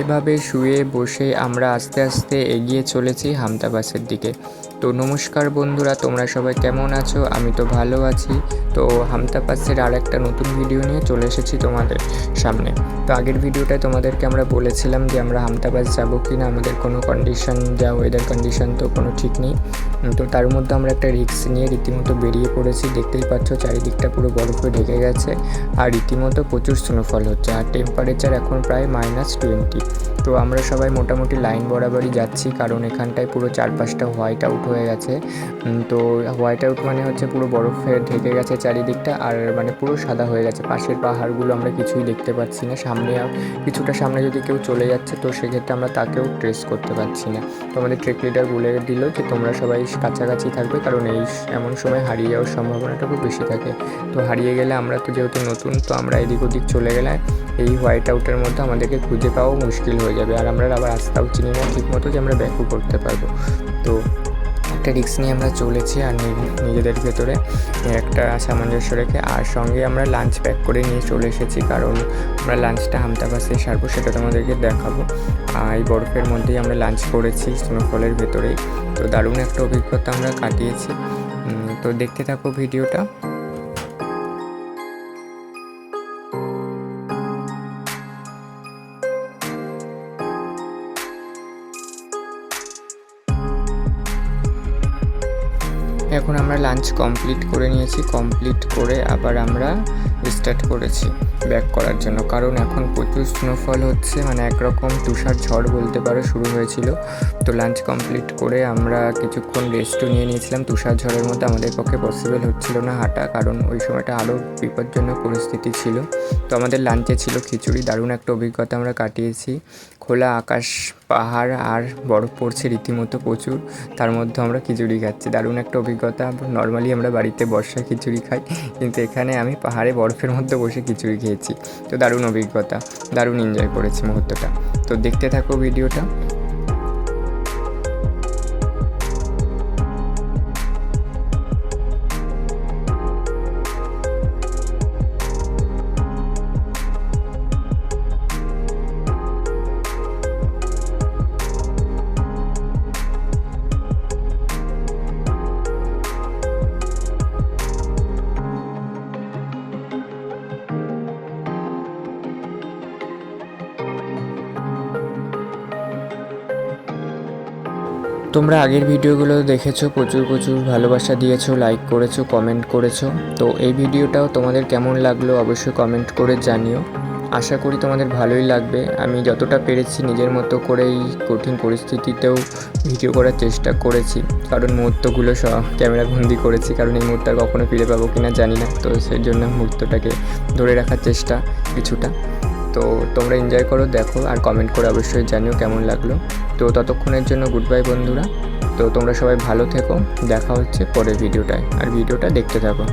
এভাবে শুয়ে বসে আমরা আস্তে আস্তে এগিয়ে চলেছি হামদাবাসের দিকে। তো নমস্কার বন্ধুরা, তোমরা সবাই কেমন আছো? আমি তো ভালো আছি। তো হামতা পাসের আর একটা নতুন ভিডিও নিয়ে চলে এসেছি তোমাদের সামনে। তো আগের ভিডিওটায় তোমাদেরকে আমরা বলেছিলাম যে আমরা হামতা বাস যাব কি না আমাদের কোনো কন্ডিশন যা ওয়েদার কন্ডিশন তো কোনো ঠিক নেই। তো তার মধ্যে আমরা একটা রিস্ক নিয়ে রীতিমতো বেরিয়ে পড়েছি। দেখতেই পাচ্ছ চারিদিকটা পুরো বরফে ঢেকে গেছে আর রীতিমতো প্রচুর স্নোফল হচ্ছে আর টেম্পারেচার এখন প্রায় মাইনাস টোয়েন্টি তো আমরা সবাই মোটামুটি লাইন বরাবরই যাচ্ছি কারণ এখানটায় পুরো চারপাশটা হোয়াইট আউট হয়ে গেছে। তো হোয়াইট আউট মানে হচ্ছে পুরো বরফে ঢেকে গেছে চারিদিকটা আর মানে পুরো সাদা হয়ে গেছে। পাশের পাহাড়গুলো আমরা কিছুই দেখতে পাচ্ছি না। সামনে কিছুটা সামনে যদি কেউ চলে যাচ্ছে তো সেক্ষেত্রে আমরা তাকেও ট্রেস করতে পারছি না। তো আমাদের ট্রেক লিডার বলে দিল যে তোমরা সবাই কাছাকাছি থাকবে কারণ এই এমন সময় হারিয়ে যাওয়ার সম্ভাবনাটা খুব বেশি থাকে। তো হারিয়ে গেলে আমরা তো যেহেতু নতুন তো আমরা এদিক ওদিক চলে গেলে এই হোয়াইট আউটের মধ্যে আমাদেরকে খুঁজে পাওয়াও মুশকিল হয়ে যাবে। আর আমরা আবার রাস্তাও চিনি না ঠিক মতো যে আমরা ব্যাকও করতে পারব। তো একটা রিক্স নিয়ে আমরা চলেছি আর নিজেদের ভেতরে একটা সামঞ্জস্য রেখে। আর সঙ্গে আমরা লাঞ্চ প্যাক করে নিয়ে চলে এসেছি, কারণ আমরা লাঞ্চটা হামতা বাসে সারবো সেটা তোমাদেরকে দেখাবো। আর এই বরফের মধ্যেই আমরা লাঞ্চ করেছি স্নোফলের ভেতরেই। তো দারুণ একটা অভিজ্ঞতা আমরা কাটিয়েছি। তো দেখতে থাকো ভিডিওটা এখন আমরা লাঞ্চ কমপ্লিট করে নিয়েছি কমপ্লিট করে আবার আমরা স্টার্ট করেছি ব্যাক করার জন্য। কারণ এখন প্রচুর স্নোফল হচ্ছে মানে একরকম তুষার ঝড় বলতে পারো শুরু হয়েছিল। তো লাঞ্চ কমপ্লিট করে আমরা কিছুক্ষণ রেস্টও নিয়ে নিয়েছিলাম। তুষার ঝড়ের মধ্যে আমাদের পক্ষে পসিবল হচ্ছিল না হাঁটা, কারণ ওই সময়টা আরও বিপজ্জনক পরিস্থিতি ছিল। তো আমাদের লাঞ্চে ছিল খিচুড়ি, দারুণ একটা অভিজ্ঞতা আমরা কাটিয়েছি। খোলা আকাশ, পাহাড় আর বরফ পড়ছে রীতিমতো প্রচুর, তার মধ্যে আমরা খিচুড়ি খাচ্ছি, দারুণ একটা অভিজ্ঞতা। নর্মালি আমরা বাড়িতে বর্ষায় খিচুড়ি খাই, কিন্তু এখানে আমি পাহাড়ে বরফের মধ্যে বসে খিচুড়ি খেয়েছি। তো দারুণ অভিজ্ঞতা, দারুণ এনজয় করেছি মুহূর্তটা। তো দেখতে থাকো ভিডিওটা তোমরা আগের ভিডিওগুলো দেখেছ, প্রচুর প্রচুর ভালোবাসা দিয়েছ লাইক করেছ কমেন্ট করেছ। তো এই ভিডিওটাও তোমাদের কেমন লাগল অবশ্যই কমেন্ট করে জানিও। আশা করি তোমাদের ভালোই লাগবে। আমি যতটা পেরেছি নিজের মতো করে এই কঠিন পরিস্থিতিতেও ভিডিও করার চেষ্টা করেছি। কারণ মুহূর্তগুলো সব ক্যামেরা বন্দি করেছি, কারণ এই মুহূর্তে কখনো ফিরে পাবো কিনা জানি না। তো সেই জন্য মুহূর্তটাকে ধরে রাখার চেষ্টা কিছুটা। তো তোমরা এনজয় করো, দেখো আর কমেন্ট করে অবশ্যই জানিও কেমন লাগল। তো ততক্ষণের জন্য গুড বাই বন্ধুরা। তো তোমরা সবাই ভালো থেকো, দেখা হচ্ছে পরের ভিডিওটায় আর ভিডিওটা দেখতে থাকো।